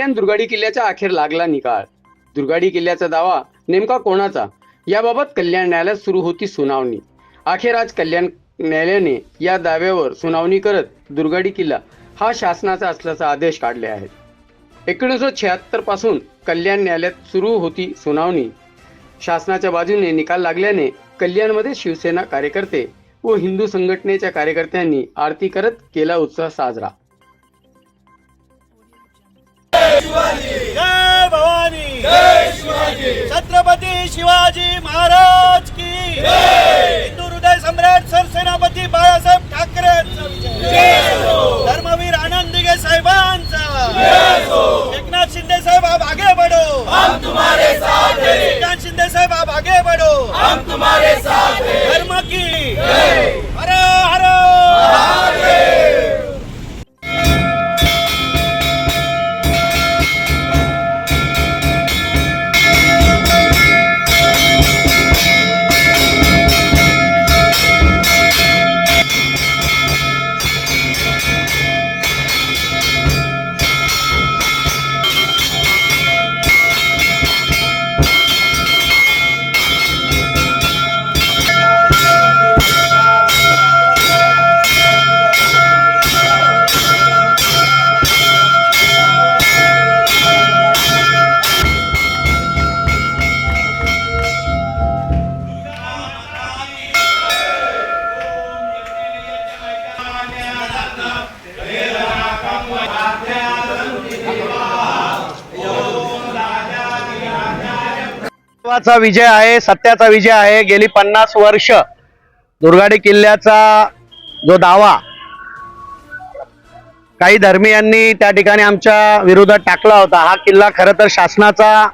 कल्याण दुर्गाडी किल्ल्याचा अखेर लागला निकाल. दुर्गाडी किल्ल्याचा दावा नेमका कोणाचा? याबाबत कल्याण न्यायालयात सुरू होती सुनावणी. अखेर आज कल्याण न्यायालयाने या दाव्यावर सुनावणी करत दुर्गाडी किल्ला हा शासनाचा असल्याचा आदेश काढले आहेत. एकोणीसशे शहात्तरपासून कल्याण न्यायालयात सुरू होती सुनावणी. शासनाच्या बाजूने निकाल लागल्याने कल्याणमध्ये शिवसेना कार्यकर्ते व हिंदू संघटनेच्या कार्यकर्त्यांनी आरती करत केला उत्साह साजरा. जय भवानी. जय शिवाजी. छत्रपती शिवाजी महाराज की हिंदू हृदय सम्राट सरसेनापती बाळासाहेब ठाकरेंचा विजय. धर्मवीर आनंद दिघे साहेबांचा एकनाथ शिंदे साहेब आप आगे बढ़ो. हम तुम्हारे साथ हैं. एकनाथ शिंदे साहेब आप आगे बढ़ो. हम तुम्हारे महत्त्वाचा विजय आहे सत्याचा विजय आहे. गेली पन्नास वर्ष दुर्गाडी किल्ल्याचा जो दावा काही धर्मीयांनी त्या ठिकाणी आमच्या विरोधात टाकला होता. हा किल्ला खरं तर शासनाचा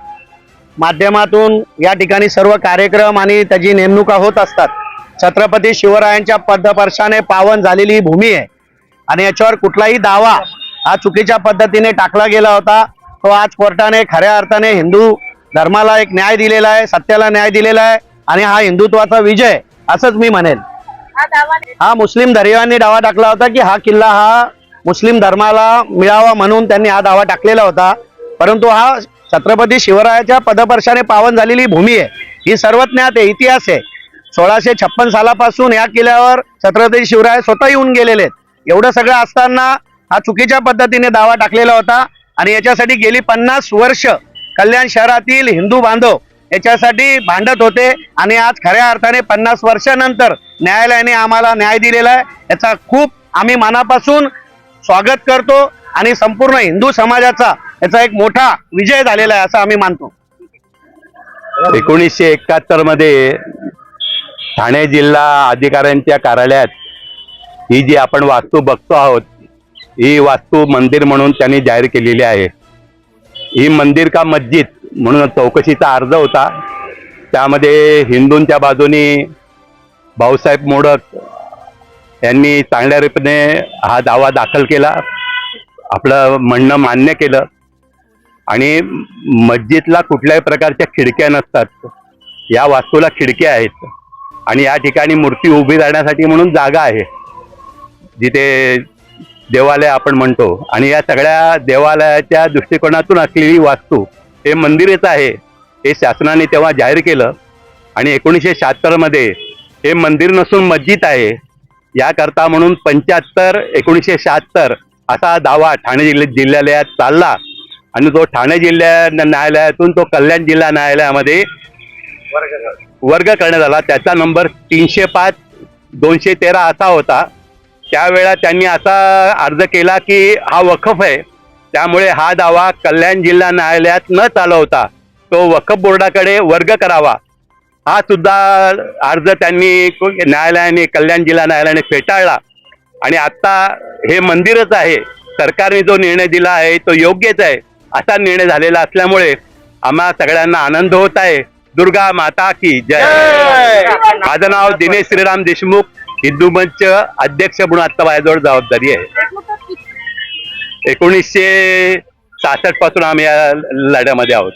माध्यमातून या ठिकाणी सर्व कार्यक्रम आणि त्याची नेमणुका होत असतात. छत्रपती शिवरायांच्या पदपर्शाने पावन झालेली ही भूमी आहे. आणि याच्यावर कुठलाही दावा हा चुकीच्या पद्धतीने टाकला गेला होता. तो आज कोर्टाने खऱ्या अर्थाने हिंदू धर्माला एक न्याय दिलेला आहे सत्याला न्याय दिलेला आहे आणि हा हिंदुत्वाचा विजय असंच मी म्हणेन हा मुस्लिम धर्मियांनी दावा टाकला होता की हा किल्ला हा मुस्लिम धर्माला मिळावा म्हणून त्यांनी हा दावा टाकलेला होता. परंतु हा छत्रपती शिवरायाच्या पदपर्शाने पावन झालेली भूमी आहे. ही सर्वज्ञात आहे इतिहास आहे. सोळाशे छप्पन सालापासून या किल्ल्यावर छत्रपती शिवराय स्वतः येऊन गेलेले आहेत. एवढं सगळं असताना हा चुकीच्या पद्धतीने दावा टाकलेला होता आणि याच्यासाठी गेली पन्नास वर्ष कल्याण शहरातील हिंदू बांधव याच्यासाठी भांडत होते आणि आज खऱ्या अर्थाने पन्नास वर्षानंतर न्यायालयाने आम्हाला न्याय दिलेला आहे. याचा खूप आम्ही मनापासून स्वागत करतो आणि संपूर्ण हिंदू समाजाचा याचा एक मोठा विजय झालेला आहे असं आम्ही मानतो. एकोणीसशे एकाहत्तरमध्ये ठाणे जिल्हा अधिकाऱ्यांच्या कार्यालयात ही जी आपण वास्तू बघतो आहोत ही वास्तू मंदिर म्हणून त्यांनी जाहीर केलेली आहे. ही मंदिर का मस्जिद म्हणून चौकशीचा अर्ज होता. त्यामध्ये हिंदूंच्या बाजूनी भाऊसाहेब मोडक यांनी चांगल्या रीतीने हा दावा दाखल केला. आपलं म्हणणं मान्य केलं. आणि मस्जिदला कुठल्याही प्रकारच्या खिडक्या नसतात. या वास्तूला खिडक्या आहेत. आणि या ठिकाणी मूर्ती उभी राहण्यासाठी म्हणून जागा आहे. जिथे देवालय आपण म्हणतो. आणि या सगळ्या देवालयाच्या दृष्टिकोनातून असलेली वास्तू हे मंदिरच आहे हे शासनाने तेव्हा जाहीर केलं. आणि एकोणीसशे शहात्तरमध्ये हे मंदिर नसून मस्जिद आहे. याकरता म्हणून पंच्याहत्तर एकोणीसशे शहात्तर असा दावा ठाणे जिल्ह्यात जिल्ह्यालयात चालला. आणि तो ठाणे जिल्हा न्यायालयातून तो कल्याण जिल्हा न्यायालयामध्ये वर्ग करण्यात आला. त्याचा नंबर तीनशे पाच दोनशे तेरा असा होता. त्यावेळा त्यांनी असा अर्ज केला की हा वखफ आहे. त्यामुळे हा दावा कल्याण जिल्हा न्यायालयात न चालवता तो वखफ बोर्डाकडे वर्ग करावा. हा सुद्धा अर्ज त्यांनी न्यायालयाने कल्याण जिल्हा न्यायालयाने फेटाळला. आणि आता हे मंदिरच आहे. सरकारने जो निर्णय दिला आहे तो योग्यच आहे असा निर्णय झालेला असल्यामुळे आम्हा सगळ्यांना आनंद होत आहे. दुर्गा माता की जय! माझं नाव दिनेश श्रीराम देशमुख. हिंदू मंच अध्यक्ष म्हणून आता माझ्याजवळ जबाबदारी आहे. एकोणीसशे सहासष्टपासून आम्ही या लढ्यामध्ये आहोत.